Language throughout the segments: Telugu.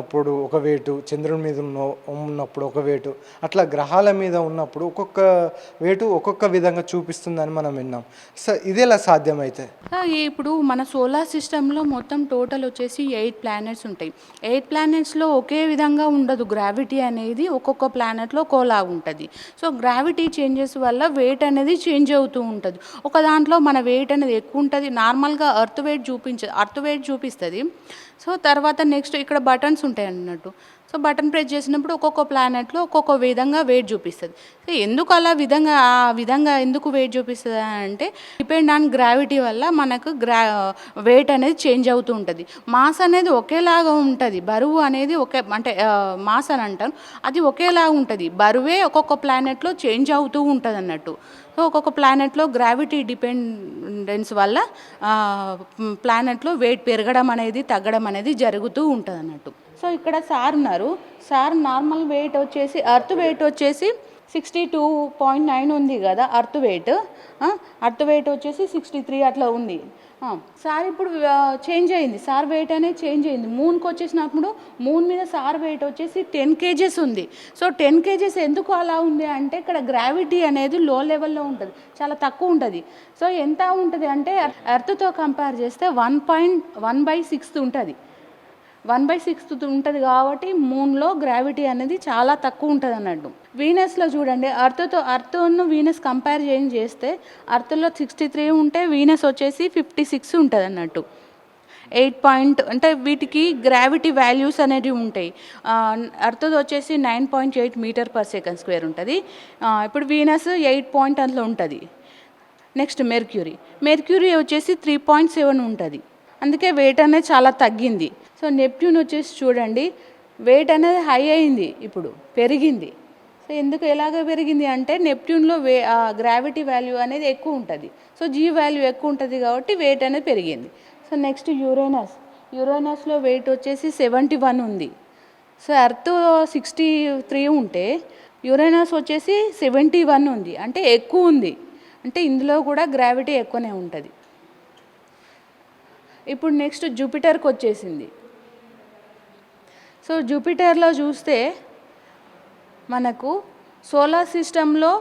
ఉన్నప్పుడు ఒక వేటు చంద్రుని మీద ఉన్న ఉన్నప్పుడు ఒక వేటు అట్లా గ్రహాల మీద ఉన్నప్పుడు ఒక్కొక్క వేటు ఒక్కొక్క విధంగా చూపిస్తుందని మనం విన్నాం. సో ఇది ఎలా సాధ్యమైతే ఇప్పుడు మన సోలార్ సిస్టంలో మొత్తం టోటల్ వచ్చేసి ఎయిట్ ప్లానెట్స్ ఉంటాయి. ఎయిట్ ప్లానెట్స్లో ఒకే విధంగా ఉండదు. గ్రావిటీ అనేది ఒక్కొక్క ప్లానెట్లో ఒక్కోలా ఉంటుంది. సో గ్రావిటీ చేంజెస్ వల్ల వెయిట్ అనేది చేంజ్ అవుతూ ఉంటుంది. ఒక దాంట్లో మన వెయిట్ అనేది ఎక్కువ ఉంటుంది. నార్మల్గా అర్త్ వెయిట్ చూపించ అర్త్ వెయిట్ చూపిస్తుంది. సో తర్వాత నెక్స్ట్ ఇక్కడ బటన్స్ ఉంటాయి అన్నట్టు సో బటన్ ప్రెస్ చేసినప్పుడు ఒక్కొక్క ప్లానెట్లో ఒక్కొక్క విధంగా వెయిట్ చూపిస్తుంది. సో ఎందుకు అలా విధంగా ఆ విధంగా ఎందుకు వెయిట్ చూపిస్తుంది అంటే డిపెండ్ ఆన్ గ్రావిటీ వల్ల మనకు గ్రా వెయిట్ అనేది చేంజ్ అవుతూ ఉంటుంది. మాస్ అనేది ఒకేలాగా ఉంటుంది. బరువు అనేది ఒకే అంటే మాస్ అని అంటాను అది ఒకేలాగా ఉంటుంది. బరువే ఒక్కొక్క ప్లానెట్లో చేంజ్ అవుతూ ఉంటుంది అన్నట్టు. సో ఒక్కొక్క ప్లానెట్లో గ్రావిటీ డిపెండెన్స్ వల్ల ప్లానెట్లో వెయిట్ పెరగడం అనేది తగ్గడం అనేది జరుగుతూ ఉంటుంది అన్నట్టు. సో ఇక్కడ సార్ ఉన్నారు. సార్ నార్మల్ వెయిట్ వచ్చేసి అర్త్ వెయిట్ వచ్చేసి సిక్స్టీ టూ పాయింట్ నైన్ ఉంది కదా అర్త్ వెయిట్ అర్త్ వెయిట్ వచ్చేసి సిక్స్టీ త్రీ అట్లా ఉంది. సార్ ఇప్పుడు చేంజ్ అయింది. సార్ వెయిట్ అనేది చేంజ్ అయింది. మూన్కి వచ్చేసినప్పుడు మూన్ మీద సార్ వెయిట్ వచ్చేసి టెన్ కేజెస్ ఉంది. సో టెన్ కేజెస్ ఎందుకు అలా ఉంది అంటే ఇక్కడ గ్రావిటీ అనేది లో లెవెల్లో ఉంటుంది. చాలా తక్కువ ఉంటుంది. సో ఎంత ఉంటుంది అంటే ఎర్త్తో కంపేర్ చేస్తే one point one by sixth ఉంటుంది. వన్ బై సిక్స్త్ ఉంటుంది కాబట్టి మూన్లో గ్రావిటీ అనేది చాలా తక్కువ ఉంటుంది అన్నట్టు. వీనస్లో చూడండి అర్త్తో అర్త్ను వీనస్ కంపేర్ చేంజ్ చేస్తే అర్త్లో సిక్స్టీ త్రీ ఉంటే వీనస్ వచ్చేసి ఫిఫ్టీ సిక్స్ ఉంటుంది అన్నట్టు. ఎయిట్ పాయింట్ అంటే వీటికి గ్రావిటీ వాల్యూస్ అనేవి ఉంటాయి. అర్థది వచ్చేసి nine point eight meter per second square ఉంటుంది. ఇప్పుడు వీనస్ ఎయిట్ పాయింట్ అందులో ఉంటుంది. నెక్స్ట్ మెర్క్యూరీ మెర్క్యూరీ వచ్చేసి త్రీ పాయింట్ సెవెన్ ఉంటుంది. అందుకే వెయిట్ అనేది చాలా తగ్గింది. సో నెప్ట్యూన్ వచ్చేసి చూడండి వెయిట్ అనేది హై అయింది ఇప్పుడు పెరిగింది. సో ఎందుకు ఎలాగ పెరిగింది అంటే నెప్ట్యూన్లో వే గ్రావిటీ వాల్యూ అనేది ఎక్కువ ఉంటుంది. సో జీ వాల్యూ ఎక్కువ ఉంటుంది కాబట్టి వెయిట్ అనేది పెరిగింది. సో నెక్స్ట్ యురేనస్ యురేనస్లో వెయిట్ వచ్చేసి సెవెంటీ వన్ ఉంది. సో ఎర్త్ సిక్స్టీ త్రీ ఉంటే యురేనస్ వచ్చేసి సెవెంటీ వన్ ఉంది. అంటే ఎక్కువ ఉంది. అంటే ఇందులో కూడా గ్రావిటీ ఎక్కువనే ఉంటుంది. ఇప్పుడు నెక్స్ట్ జూపిటర్కి వచ్చేసింది. సో జూపిటర్లో చూస్తే మనకు సోలార్ సిస్టంలో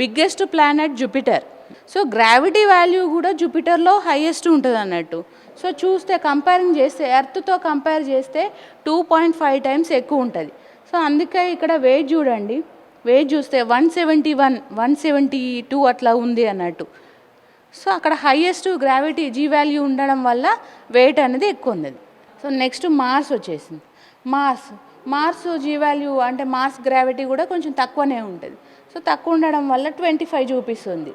biggest planet Jupiter. So gravity value కూడా జూపిటర్లో హైయెస్ట్ ఉంటుంది అన్నట్టు. సో చూస్తే కంపేరింగ్ చేస్తే ఎర్త్తో కంపేర్ చేస్తే టూ పాయింట్ ఫైవ్ టైమ్స్ ఎక్కువ ఉంటుంది. సో అందుకే ఇక్కడ వెయిట్ చూడండి. వెయిట్ చూస్తే one seventy one one seventy two అట్లా ఉంది అన్నట్టు. సో అక్కడ హైయెస్ట్ గ్రావిటీ జీ వాల్యూ ఉండడం వల్ల వెయిట్ అనేది ఎక్కువ ఉంది సో నెక్స్ట్ మార్స్ వచ్చేసింది. మార్స్ మార్స్ జీ వాల్యూ అంటే మార్స్ గ్రావిటీ కూడా కొంచెం తక్కువనే ఉంటుంది. సో తక్కువ ఉండడం వల్ల ట్వంటీ ఫైవ్ చూపిస్తుంది.